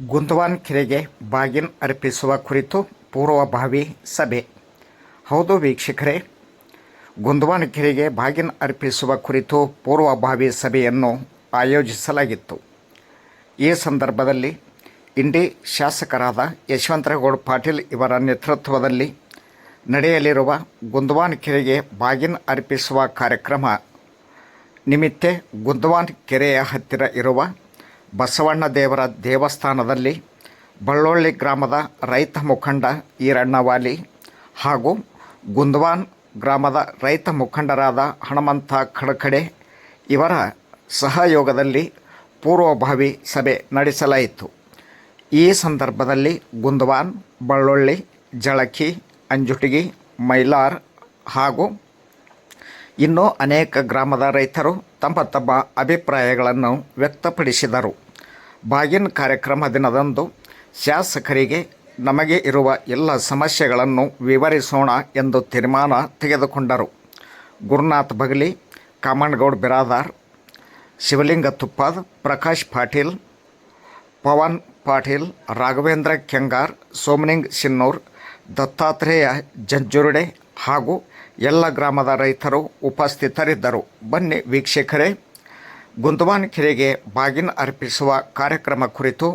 ಗುಂದವಾನ್ ಕೆರೆಗೆ ಬಾಗಿನ್ ಅರ್ಪಿಸುವ ಕುರಿತು ಪೂರ್ವಭಾವಿ ಸಭೆ. ಹೌದು ವೀಕ್ಷಕರೇ ಗುಂದವಾನ್ ಕೆರೆಗೆ ಬಾಗಿನ್ ಅರ್ಪಿಸುವ ಕುರಿತು ಪೂರ್ವಭಾವಿ ಸಭೆಯನ್ನು ಆಯೋಜಿಸಲಾಗಿತ್ತು. ಈ ಸಂದರ್ಭದಲ್ಲಿ ಇಂಡಿ ಶಾಸಕರಾದ ಯಶವಂತರಗೌಡ ಪಾಟೀಲ್ ಇವರ ನೇತೃತ್ವದಲ್ಲಿ ನಡೆಯಲಿರುವ ಗುಂದವಾನ್ ಕೆರೆಗೆ ಬಾಗಿನ್ ಅರ್ಪಿಸುವ ಕಾರ್ಯಕ್ರಮ ನಿಮಿತ್ತೆ ಗುಂದವಾನ್ ಕೆರೆಯ ಹತ್ತಿರ ಇರುವ ಬಸವಣ್ಣ ದೇವರ ದೇವಸ್ಥಾನದಲ್ಲಿ ಬಳ್ಳೊಳ್ಳಿ ಗ್ರಾಮದ ರೈತ ಮುಖಂಡ ಈರಣ್ಣವಾಲಿ ಹಾಗೂ ಗುಂದವಾನ್ ಗ್ರಾಮದ ರೈತ ಮುಖಂಡರಾದ ಹನುಮಂತ ಖಡಖಡೆ ಇವರ ಸಹಯೋಗದಲ್ಲಿ ಪೂರ್ವಭಾವಿ ಸಭೆ ನಡೆಸಲಾಯಿತು. ಈ ಸಂದರ್ಭದಲ್ಲಿ ಗುಂದವಾನ್, ಬಳ್ಳೊಳ್ಳಿ, ಜಳಕಿ, ಅಂಜುಟಿಗಿ, ಮೈಲಾರ್ ಹಾಗೂ ಇನ್ನೂ ಅನೇಕ ಗ್ರಾಮದ ರೈತರು ತಮ್ಮ ತಮ್ಮ ಅಭಿಪ್ರಾಯಗಳನ್ನು ವ್ಯಕ್ತಪಡಿಸಿದರು. ಬಾಗಿನ್ ಕಾರ್ಯಕ್ರಮ ದಿನದಂದು ಶಾಸಕರಿಗೆ ನಮಗೆ ಇರುವ ಎಲ್ಲ ಸಮಸ್ಯೆಗಳನ್ನು ವಿವರಿಸೋಣ ಎಂದು ತೀರ್ಮಾನ ತೆಗೆದುಕೊಂಡರು. ಗುರುನಾಥ್ ಬಗಲಿ ಕಾಮನ್ಗೌಡ್ ಬಿರಾದಾರ್, ಶಿವಲಿಂಗ ತುಪ್ಪದ್, ಪ್ರಕಾಶ್ ಪಾಟೀಲ್, ಪವನ್ ಪಾಟೀಲ್, ರಾಘವೇಂದ್ರ ಕೆಂಗಾರ್, ಸೋಮನಿಂಗ್ ಸಿನ್ನೂರ್ ದತ್ತಾತ್ರೇಯ ಜಂಜುರುಡೆ ಹಾಗೂ ಎಲ್ಲ ಗ್ರಾಮದ ರೈತರು ಉಪಸ್ಥಿತರಿದ್ದರು. ಬನ್ನಿ ವೀಕ್ಷಕರೇ ಕೆರೆಗೆ ಬಾಗಿನ ಅರ್ಪಿಸುವ ಕಾರ್ಯಕ್ರಮ ಕುರಿತು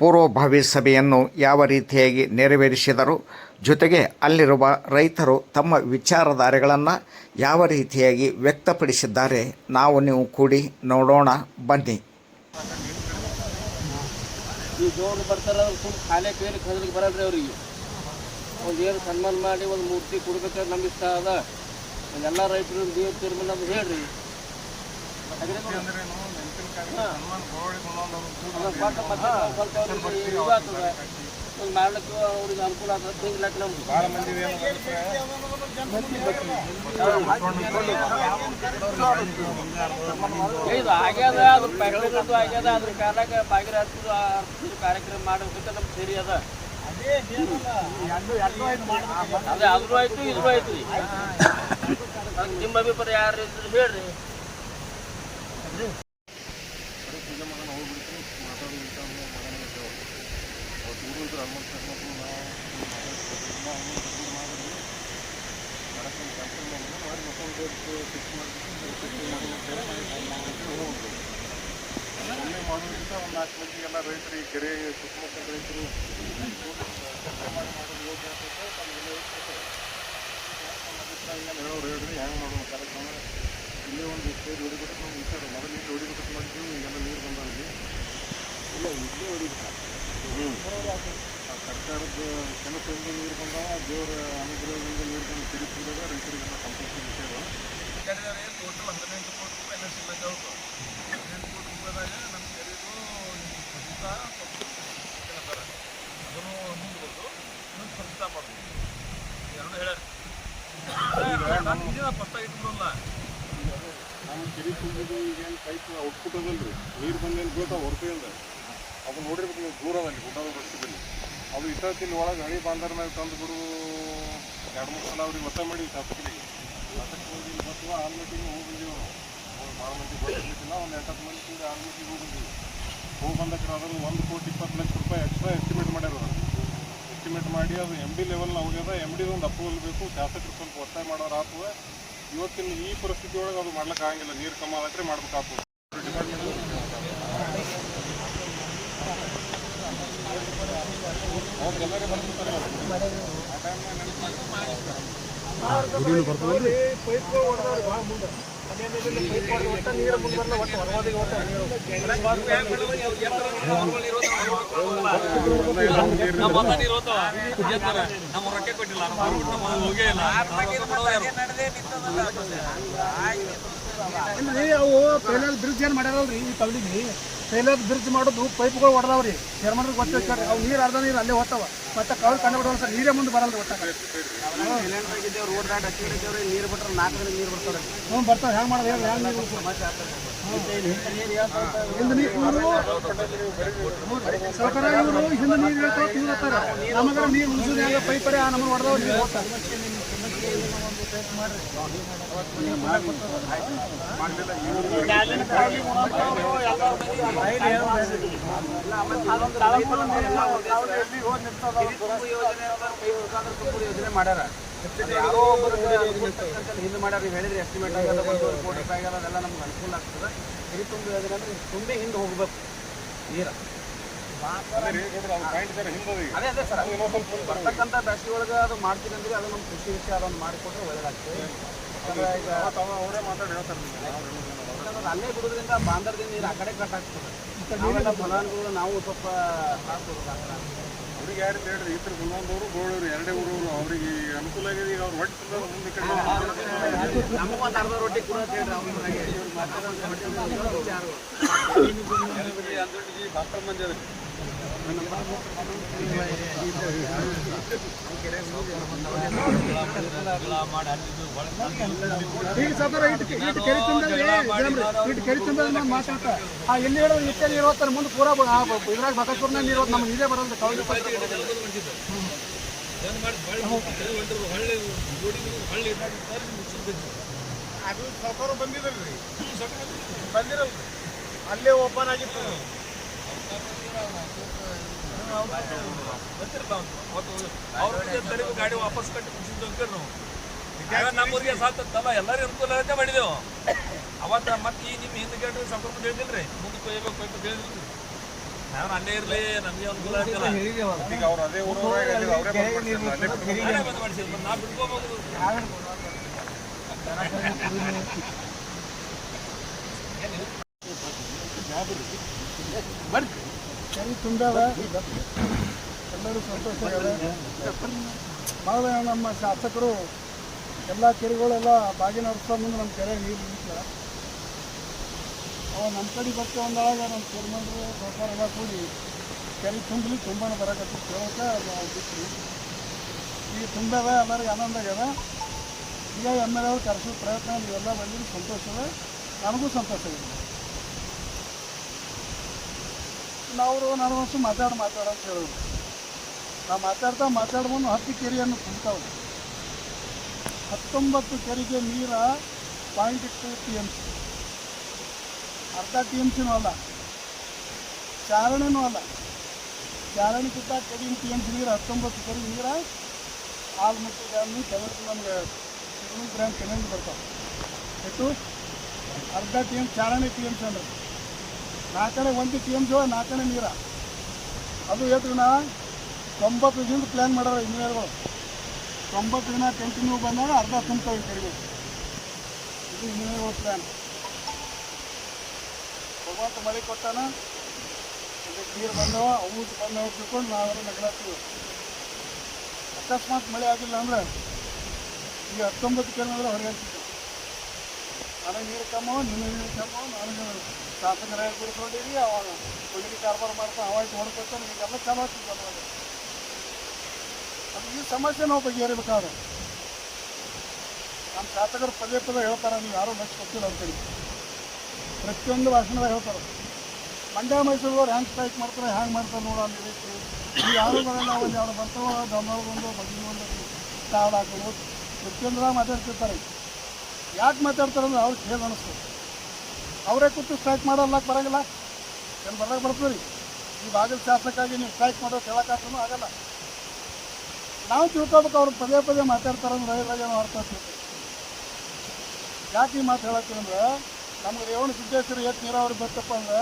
ಪೂರ್ವಭಾವಿ ಸಭೆಯನ್ನು ಯಾವ ರೀತಿಯಾಗಿ ನೆರವೇರಿಸಿದರು, ಜೊತೆಗೆ ಅಲ್ಲಿರುವ ರೈತರು ತಮ್ಮ ವಿಚಾರಧಾರೆಗಳನ್ನು ಯಾವ ರೀತಿಯಾಗಿ ವ್ಯಕ್ತಪಡಿಸಿದ್ದಾರೆ, ನಾವು ನೀವು ಕೂಡಿ ನೋಡೋಣ, ಬನ್ನಿ. ಈ ಬರ್ತಾರ ಖಾಲಿ ಕೇಳಿ ಬರಲ್ರಿ ಅವ್ರಿಗೆ. ಒಂದು ಏನು ಸನ್ಮಾನ ಮಾಡಿ ಒಂದು ಮೂರ್ತಿ ಕೊಡ್ಬೇಕಾದ್ರೆ ನಮ್ಗೆ ಇಷ್ಟ ಅದ ಎಲ್ಲ ರೈತರು ದೇವ್ರ ತೀರ್ಮಾನ ಅದು ಹೇಳ್ರಿ. ಒಂದು ಮಾಡ್ಲಿಕ್ಕೆ ಅವ್ರಿಗೆ ಅನುಕೂಲ ಆಗ್ತದೆ. ತಿಂಗ್ಲಕ್ಕೆ ನಮ್ಗೆ. ಇದು ಆಗ್ಯದ ಅದು ಪ್ಯಾಕ್ಟರಿದು ಆಗ್ಯದ ಅದ್ರ ಕಾರಣಕ್ಕೆ ಬಾಗಿರ ಕಾರ್ಯಕ್ರಮ ಮಾಡ್ಬೇಕಂತ ನಮ್ಗೆ ಸರಿ ಅದ. ಅದೇ ಅದ್ರೂ ಆಯ್ತು ಇದ್ರೂ ಆಯ್ತು ರೀ ನಿಮ್ಮ ಯಾರು ಇದ್ರು ಹೇಳ್ರಿ. ಒಮ್ಮೆ ಮಾಡೋದ್ರಿಂದ ಒಂದು ನಾಲ್ಕು ಮಂದಿಗೆಲ್ಲ ರೈತರು ಈ ಕೆರೆ ಸುತ್ತಮುತ್ತ ರೈತರು ಮಾಡಿ ಮಾಡೋದು ಯೋಗ್ಯ ಆಗ್ತೈತೆ ತಮ್ಗೆಲ್ಲ ಹೇಳ್ಕೊಡ್ತಾರೆ. ಹೇಳೋರು ಹೇಳ್ರಿ ಹೆಂಗೆ ಮಾಡೋದು ಇಲ್ಲೇ ಒಂದು ಸ್ಟೇಜ್ ಹೊಡಿಬಿಟ್ಟು ನಾವು ವಿಚಾರ ಇಲ್ಲಿ ಹೊಡಿಬಿಟ್ಟು ನೀರು ಬಂದಾವೆ ಇಲ್ಲ ಇಲ್ಲೇ ಹೊಡಿಬೇಕು ಹ್ಞೂ ಸರ್ಕಾರದ ಕೆಲಸದಿಂದ ನೀರು ಬಂದಾಗ ದೇವರ ಅನುಗ್ರಹದಿಂದ ನೀರು ಬಂದು ತಿರುಗಿಸಿದಾಗ ರೈತರಿಗೆಲ್ಲ ಸಂತೋಷ ವಿಷಯ ಟೋಟಲ್ ಹದಿನೆಂಟು ಕೋಟಿ ರೂಪಾಯಿ ಎಲ್ಲ ಸಿಲ್ಲಂಗೆ ಅವ್ರು ಹದಿನೆಂಟು ಕೋಟಿ ರೂಪಾಯಿದಾಗ ನಮ್ಮ ಕೆರೆದು ಸ್ವಚ್ಛತಾ ಹೇಳ್ತಾರೆ ಅದನ್ನು ಮುಂದೆ ಬಂದು ಇನ್ನೊಂದು ಸ್ವಚ್ಛತಾ ಮಾಡೋದು ಎರಡು ಹೇಳ್ಯಾರ ನಮ್ಮ ಇದನ್ನ ಫಸ್ಟ್ ಇಟ್ಬಿಡಲ್ಲ ನಾವು ಕೆರೆ ತುಂಬಿದ್ದು ಈಗೇನು ಪೈಪ್ ಔಟ್ಪುಟ್ ಅದಲ್ರಿ ನೀರು ಬಂದೇನು ಬೀಳ್ತಾವ ಹೊರತೆಯಿಂದ ಅದು ನೋಡಿರ್ಬೇಕು ನೀವು ದೂರದಲ್ಲಿ ಗುಡ್ಡದ ರಸ್ತೆದಲ್ಲಿ ಅದು ಇಟ್ಟತ್ತಿನ ಒಳಗೆ ಹಳಿ ಬಾಂಧರ ಮೇಲೆ ತಂದು ಎರಡು ಮೂರು ಸಲ ಅವ್ರಿಗೆ ಮಾಡಿ ಶಾಸಕರಿಗೆ ಶಾಸಕ ಹೋಗಿ ಬರ್ತವ ಆರು ಮೀಟಿಂಗ್ ಹೋಗಿ ಬಂದೀವಿ ನಾವು ಭಾಳ ಮಂದಿ ಗೊತ್ತಿಲ್ಲ ಒಂದು ಎಂಟತ್ತು ಮಂದಿ ಆರು ಮೀಟಿಂಗ್ ಹೋಗಿ ಬಂದಕ್ಕೆ ಒಂದು ಕೋಟಿ ಇಪ್ಪತ್ತು ಲಕ್ಷ ರೂಪಾಯಿ ಎಕ್ಸ್ಟ್ರಾ ಎಸ್ಟಿಮೇಟ್ ಮಾಡ್ಯಾರ ಎಸ್ಟಿಮೇಟ್ ಮಾಡಿ, ಅದು ಎಂ ಡಿ ಲೆವೆಲ್ ಹೋಗ್ಯದ ಎಂ ಡಿ ಒಂದು ಅಪ್ರೂವಲ್ ಬೇಕು. ಶಾಸಕರು ಸ್ವಲ್ಪ ಒತ್ತಾಯ ಮಾಡೋರು ಆಗ್ತದೆ. ಇವತ್ತಿನ ಈ ಪರಿಸ್ಥಿತಿ ಒಳಗೆ ಅದು ಮಾಡ್ಲಿಕ್ಕೆ ಆಗಂಗಿಲ್ಲ. ನೀರು ಕಮ್ಮಿ ಆಗಟ್ರೆ ಮಾಡ್ಬೇಕಾಗ್ತದೆ ನಮ್ಮ ರೊಕ್ಕ ಕೊಟ್ಟಿಲ್ಲ ಹೋಗೇ ಇಲ್ಲ ಇಲ್ರಿ ಅವು ಪೈಲಲ್ ಬ್ರಿಡ್ಜ್ ಏನು ಮಾಡ್ಯಾರಲ್ರಿ? ಈ ತವಳಿಗೆ ಪೈಲಲ್ ಬ್ರಿಡ್ಜ್ ಮಾಡೋದು ಪೈಪ್ಗಳು ಹೊಡೆದವ್ರಿ ಜರ್ಮನ್ರಿಗೆ ಗೊತ್ತಿರ್ತಾರೆ ಅವು ನೀರು, ಅರ್ಧ ನೀರು ಅಲ್ಲೇ ಹೋಗ್ತಾವ. ಮತ್ತೆ ಕವರ್ ಕಂಡು ಬಿಡೋಲ್ಲ ಸರ್ ನೀರೇ ಮುಂದೆ ಬರಲ್ಲ ಒಟ್ಟಾಗ ನೀರು ಬಿಟ್ರೆ ನಾಲ್ಕು ದಿನ ನೀರು ಬರ್ತಾರೆ ಹ್ಞೂ, ಬರ್ತಾವೆ. ಹೆಂಗೆ ಮಾಡೋದು ಹೇಳಿ ಹೆಂಗೆ ನೀರು? ಹಿಂದೆ ನೀರು ಸರ್ಕಾರ ಇವರು ಹಿಂದೆ ನೀರು ಹೇಳ್ತಾವ ನಮಗ ನೀರು ಉಳಿಸೋದು ಹೆಂಗೆ? ಪೈಪರೇ ಆ ನಮಗೆ ಹೊಡೆದವ್ರು ನೀರು ಒಂದು ಟೆಸ್ಟ್ ಮಾಡ್ರಿ ಅವತ್ತು ನೀವು ಮಾಡಲಿಲ್ಲ ಯೋಜನೆ ಮಾಡ್ಯಾರ ಅದು ಯಾರೋ ಒಬ್ಬರು ಹಿಂದೆ ಮಾಡ್ಯಾರ ನೀವು ಹೇಳಿದ್ರಿ ಎಸ್ಟಿಮೇಟ್ ಆಗಲ್ಲ ಒಂದೂವರೆ ಕೋಟಿ ರೂಪಾಯಿ ಆಗಲ್ಲ ಅದೆಲ್ಲ ನಮ್ಗೆ ಅನುಕೂಲ ಆಗ್ತದೆ ಹಿರಿ ತುಂಬ ಯೋಜನೆ ಅಂದ್ರೆ ತುಂಬಿ ಹಿಂದೆ ಹೋಗ್ಬೇಕು ನೀರ ಪಾಯಿಂಟ್ ಬೇರೆ ಹಿಂದೆ ಅದೇ ಅದೇ ಸರ್. ಬರ್ತಕ್ಕಂಥ ಬ್ಯಾಸ್ಗೆ ಒಳಗೆ ಅದು ಮಾಡ್ತೀನಿ ಅಂದ್ರೆ ಅದು ನಮ್ಮ ಕೃಷಿ ವಿಷಯ ಅದನ್ನು ಮಾಡಿಕೊಟ್ರೆ ಒಳ್ಳೇದಾಗ್ತದೆ ಈಗ ಅವರೇ ಮಾತಾಡಿ ಹೇಳ್ತಾರೆ. ಅಲ್ಲೇ ಬಿಡೋದ್ರಿಂದ ಬಾಂಧರ್ದಿಂದ ನೀರು ಆ ಕಡೆ ಕಟ್ ಆಗ್ತದೆ. ಫಲಾನುಭವಿಗಳು ನಾವು ಸ್ವಲ್ಪ ಹಾಕ್ಬೋದು ಅವ್ರಿಗೆ ಯಾರು ಹೇಳ್ರಿ ಇತರ ಗುಲ್ಬಂದವರು ಗೋಳೂರು ಎರಡೇ ಊರು ಅವ್ರಿಗೆ ಅನುಕೂಲ ಆಗಿದೆ ಈಗ ಅವ್ರು ಹೊಟ್ಟೆ ಮುಂದೆ ಕಡೆ ರೊಟ್ಟಿ ಕೂಡ ಮಂದಿ ಅದ್ರಿ ಈಗ ಸಾಧಾರಣ ಇಟ್ಟು ಇಟ್ಟು ಕೆರೆ ತುಂಬಿದ್ರೆ ಇಟ್ಟು ಕೆರೆ ತುಂಬಿದ್ರೆ ನಾನು ಮಾತಾಡ್ತಾ ಆ ಎಲ್ಲಿ ಹೇಳೋದು ಇಟ್ಟಲ್ಲಿ ನೀರು ತರ ಮುಂದೆ ಪೂರಾ ಇದ್ರಾಗ ಬಕಾಸೂರ್ನಾಗ ಇರೋದು ಹೋದ್ ನಮ್ಗೆ ಇದೇ ಬರೋದು ಕೌಲಿ ಅದು ಬಂದಿದಲ್ರಿ. ಬಂದಿರಲ್ರಿ. ಅಲ್ಲೇ ಓಪನ್ ಆಗಿತ್ತು. ಅವ್ರಿಗೆ ಗಾಡಿ ವಾಪಸ್ ಕಟ್ಟಿ ಮುಗಿಸಿದ್ದು ಅಂಕರ್ ನಾವು ನಮ್ಮೂರಿಗೆ ಸಾತಲ್ಲ ಎಲ್ಲರಿಗೂ ಅನುಕೂಲ ಆಗತ್ತೆ ಮಾಡಿದೆವು. ಅವತ್ತ ಮತ್ತೆ ಈ ನಿಮ್ಮ ಹಿಂದೆ ಗೇಟ್ ಸಂಪರ್ಕ ಮುಂದೆ ಹೇಳಿದ್ರಿ ಮುಂದೆ ಕೊಯ್ಬೇಕು ಕೊಯ್ಬೇಕು ಹೇಳಿದ್ರಿ ನಾನು ಅಲ್ಲೇ ಇರಲಿ ನಮಗೆ ಅನುಕೂಲ ಆಗ್ತಿಲ್ಲ ಈಗ ಅವ್ರು ಅದೇ ಊರವ್ರಾಗ ಅಲ್ಲಿ ಅವರೇ ಬಂದು ಮಾಡ್ಸಿದ್ರು, ಅಲ್ಲೇ ಬಿಟ್ಟು ನಾನೇ ಬಂದು ಮಾಡಿಸಿದ್ರು ನಾ ಬಿಡ್ಕೋಬಹುದು ಕೆರೆ ತುಂಬ್ಯಾವ? ಎಲ್ಲರೂ ಸಂತೋಷ ಭಾಳ ನಮ್ಮ ಶಾಸಕರು ಎಲ್ಲ ಕೆರೆಗಳೆಲ್ಲ ಬಾಗಿನ ಹರಿಸ್ತಾ ಮುಂದೆ ನಮ್ಮ ಕೆರೆ ನೀರು ನಿಂತಿಲ್ಲ ಅವ ನಮ್ಮ ಕಡೆ ಬರ್ತ ಒಂದೊಳಗೆ ನಮ್ಮ ಚೇರ್ಮನ್ರು ಸರ್ಕಾರೆಲ್ಲ ಕೂಡಿ ಕೆರೆ ತುಂಬಲಿ ತುಂಬಾ ಬರಕತ್ತಿ ಕೇಳೋಕೆ ಬಿಟ್ಟು. ಈಗ ತುಂಬದ ಎಲ್ಲರಿಗೆ ಆನಂದ ಆಗ್ಯದ. ಈಗ ಎಂ ಎಲ್ ಅವ್ರು ಕರೆಸೋ ಪ್ರಯತ್ನ ನೀವೆಲ್ಲ ಬಂದಿದ್ದು ಸಂತೋಷದ ನನಗೂ ಸಂತೋಷ ಇದೆ. ನಾವು ನನಗೊಂದು ಮಾತಾಡಿ ಮಾತಾಡ ಅಂತ ಹೇಳೋದು. ನಾವು ಮಾತಾಡ್ತಾ ಮಾತಾಡ್ಬೋದು ಹತ್ತು ಕೆರೆಯನ್ನು ತುಂಬ್ತಾವೆ ಹತ್ತೊಂಬತ್ತು ಕೆರೆಗೆ ನೀರ point two T M C ಅರ್ಧ ಟಿ ಎಂ ಸಿನೂ ಅಲ್ಲ. ಚಾರಣನೂ ಅಲ್ಲ. ಚಾರಣಕ್ಕಿಂತ ಕಡಿಮೆ ಟಿ ಎಂ ಸಿ ನೀರು, ಹತ್ತೊಂಬತ್ತು ಕರಿ ನೀರು ಆಲ್ಮಟ್ಟಿ ಡ್ಯಾಮ್ನು ಕೆಲವರು ನಮ್ಗೆ ಇನ್ನೂರು ಗ್ರಾಮ್ ಕೆನಲ್ ಬರ್ತಾವೆ. ಎಷ್ಟು ಅರ್ಧ ಟಿ ಎಂ ಚಾರಣೆ ಟಿ ಎಂ ಸಿ ಅಂದ್ರೆ. ನಾಲ್ಕನೇ ಒಂದು ಟಿ ಎಂ ಸಿ ನಾಲ್ಕನೇ ನೀರ. ಅದು ಹೇಳ್ತೀವಿ ನಾ ತೊಂಬತ್ತು ದಿನದ ಪ್ಲ್ಯಾನ್ ಮಾಡೋರು ಇಂಜಿನಿಯರ್ಗಳು. ತೊಂಬತ್ತು ದಿನ ಕಂಟಿನ್ಯೂ ಬಂದಾಗ ಅರ್ಧ ತುಂಬ್ತಾವೆ ಕಡಿಮೆ ಇದು ಇಂಜಿನಿಯರ್ಗಳ ಪ್ಲ್ಯಾನ್ ಭಗವಂತ ಮಳೆ ಕೊಟ್ಟಾನ? ನೀರು ಬಂದವ ಅವು ಬಂದವ ತಿಳ್ಕೊಂಡು ನಾವೆಲ್ಲ ನಗಲಾತೀವಿ ಅಕಸ್ಮಾತ್ ಮಳೆ ಆಗಿಲ್ಲ ಅಂದ್ರೆ ಈಗ ಹತ್ತೊಂಬತ್ತು ಕಿಲೋಮೀಟರ್ ಹೊರಗೆ ಹಾಕ್ತಿತ್ತು ನನಗೆ ನೀರು ಕಮ್ಮವ ನಿಮ್ಮ ನೀರು ಕಮ್ಮವ ನನಗೆ ಶಾಸಕರ ಬಿಡ್ಕೊಂಡಿರಿ ಅವಾಗ ಹುಡುಗಿ ಕಾರ್ಬಾರ್ ಮಾಡ್ತಾ ಅವಾಗ ನೋಡ್ಕೊತಾನೆ ಈಗೆಲ್ಲ ಚಾಲು ಆಗ್ತಿತ್ತು ಅದ್ರಾಗ ಅದು ಈ ಸಮಸ್ಯೆ ನಾವು ಬಗೆಹರಿಬೇಕಾದ್ರೆ. ನಮ್ಮ ಶಾಸಕರು ಪದೇ ಪದೇ ಹೇಳ್ತಾರೆ, ನೀವು ಯಾರೂ ಮೆಚ್ಚು ಕೊಡ್ತೀರ ಅಂತೇಳಿ ಪ್ರತಿಯೊಂದು ಭಾಷಣದಾಗ ಹೇಳ್ತಾರೆ. ಮಂಡ್ಯ ಮೈಸೂರವ್ರು ಹ್ಯಾಂಗೆ ಸ್ಟ್ರೈಕ್ ಮಾಡ್ತಾರೆ, ಹ್ಯಾಂಗೆ ಮಾಡ್ತಾರೆ ನೋಡೋ ಅಲ್ಲಿ ನೀವು ಯಾರು ಬರಲ್ಲ ಒಂದು ಯಾರು ಬರ್ತಾವ ದಮ್ಮೊಳಗೊಂದು ಬಗ್ಗೆ ಕಾಳು ಹಾಕೋದು ಪ್ರತಿಯೊಂದ್ರಾಗ ಮಾತಾಡ್ತಿರ್ತಾರೆ. ಯಾಕೆ ಮಾತಾಡ್ತಾರೆ ಅಂದ್ರೆ ಅವ್ರಿಗೆ ಹೇಗೆ ಅನಿಸ್ತು? ಅವರೇ ಕೂತು ಸ್ಟ್ರೈಕ್ ಮಾಡೋಲ್ಲಕ್ಕೆ ಬರೋಂಗಿಲ್ಲ? ಏನು ಬರೋಕೆ ಬರ್ತದೆ ಈ ಭಾಗದ ಶಾಸಕಾಗಿ ನೀವು ಸ್ಟ್ರೈಕ್ ಮಾಡೋದು ಹೇಳೋಕ್ಕಾಗ್ತನೂ ಆಗಲ್ಲ. ನಾವು ತಿಳ್ಕೊಬೇಕು ಅವ್ರು ಪದೇ ಪದೇ ಮಾತಾಡ್ತಾರೆ ಅಂದ್ರೆ ಏನೋ ಅರ್ಥ ಯಾಕೆ ಈ ಮಾತು ಹೇಳತ್ತೀವಿ ಅಂದ್ರೆ ನಮ್ಗೆ ರೇವಣ ಸಿದ್ದೇಶ್ವರ ಎಷ್ಟು ನೀರಾವರಿ ಬರ್ತಪ್ಪ ಅಂದ್ರೆ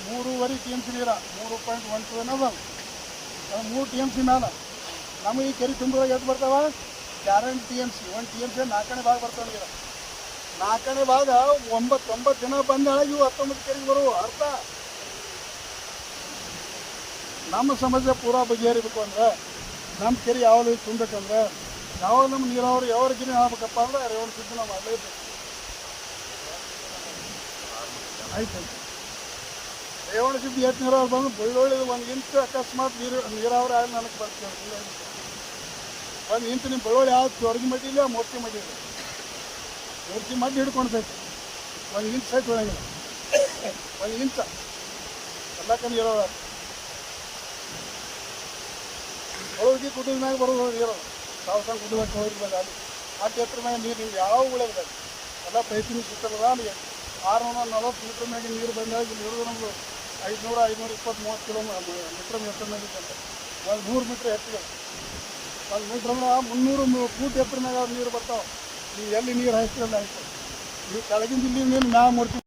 ಮೂರುವರೆ ಟಿ ಎಂ ಸಿ ನೀರ, ಮೂರು ಪಾಯಿಂಟ್ ಒನ್ ಟು ಏನದ ಮೂರು ಟಿ ಎಂ ಸಿ ಮೇಲೆ ನಮಗೆ ಈ ಕೆರೆ ತುಂಬಿದಾಗ ಎಷ್ಟು ಬರ್ತಾವ? ಗ್ಯಾರಂಟಿ ಟಿ ಎಂ ಸಿ ಒಂದು ಟಿ ಎಂ ಸಿ ನಾಲ್ಕನೇ ಭಾಗ ಬರ್ತಾವ ನೀರು. ನಾಲ್ಕನೇ ಭಾಗ ಒಂಬತ್ತು ಒಂಬತ್ತು ದಿನ ಬಂದಾಗ ಇವು ಹತ್ತೊಂಬತ್ತು ಕೆರೆಗೆ ಬರುವು ಅರ್ಥ. ನಮ್ಮ ಸಮಸ್ಯೆ ಪೂರಾ ಬಗೆಹರಿಬೇಕು ಅಂದ್ರೆ, ನಮ್ಮ ಕೆರೆ ಯಾವಾಗ ತುಂಬಬೇಕಂದ್ರೆ ಯಾವಾಗ ನಮ್ಮ ನೀರಾವರಿ ಯಾವ ಗಿರಿ ಆಗ್ಬೇಕಪ್ಪ ಅಂದ್ರೆ ರೇವಣ ಸಿದ್ದು ನಾವು ಮಾಡಲೇಬೇಕು. ಆಯ್ತು ರೇವಣ ಸಿದ್ದು ಎಷ್ಟು ನೀರಾವರಿ ಬಂದು ಬೆಳ್ಳೊಳ್ಳಿ ಒಂದು ಇಂಚು ಅಕಸ್ಮಾತ್ ನೀರು, ನೀರಾವರಿ ಆಗಿ ನನಗೆ ಬರ್ತೀವಿ ಒಂದು ಇಂಚು ನಿಮ್ಮ ಬೆಳ್ಳುಳ್ಳಿ ಯಾವ್ದು ಹೊರಗೆ ಮಟ್ಟಿಲ್ಲ ಮೂರ್ತಿ ಮಟ್ಟಿಲ್ಲ ಮೂರ್ತಿ ಮಡ್ಡಿ ಹಿಡ್ಕೊಂಡು ಸೈತು ಒಂದು ಇಂಚ್ ಸೈಟ್ ಒಳಗಿಲ್ಲ ಒಂದು ಇಂಚ. ಎಲ್ಲಕ್ಕ ನೀರಾವರಿ ಹೋಗಿ ಕುಟುಂಬ ಮ್ಯಾಗ ಬರೋದು ನೀರು ಸಾವಿರ ಕುಟುಂಬಕ್ಕೆ ಹೋಗಿ ಬಂದ ಅಲ್ಲಿ. ಅಡ್ಡ ಎತ್ತರ ಮ್ಯಾಗ ನೀರು ಯಾವ ಉಳಿಯೋದಿಲ್ಲ ಎಲ್ಲ ಪ್ರಯತ್ನ ಸಿಗ್ತದ ಆರುನೂರ ನಲವತ್ತು ಮೀಟ್ರ್ ಮೇಲೆ ನೀರು ಬಂದಾಗ ಇಲ್ಲಿ ಇರೋದು ನಮ್ಗೆ ಐದುನೂರ ಐದುನೂರ ಇಪ್ಪತ್ತು ಮೂವತ್ತು ಕಿಲೋ ಮೀಟ್ರ್ ಎತ್ತರ ಮೇಲೆ ಇದ್ದಂತೆ. ಒಂದು ನೂರು ಮೀಟ್ರ್ ಎತ್ತಿದೆ. ಒಂದು ಮೀಟ್ರ್ ಅಂದ್ರೆ ಮುನ್ನೂರು ಫೂಟ್ ಎತ್ತರ ಮ್ಯಾಗ ನೀರು ಬರ್ತಾವೆ. ನೀವು ಎಲ್ಲಿ ನೀರು ಹಾಯಿಸ್ತಿರಲ್ಲ ಆಯ್ತು ನೀವು ಕೆಳಗಿಂದ ಇಲ್ಲಿ ನೀರು ಮ್ಯಾಗ ಮೂರ್ತಿ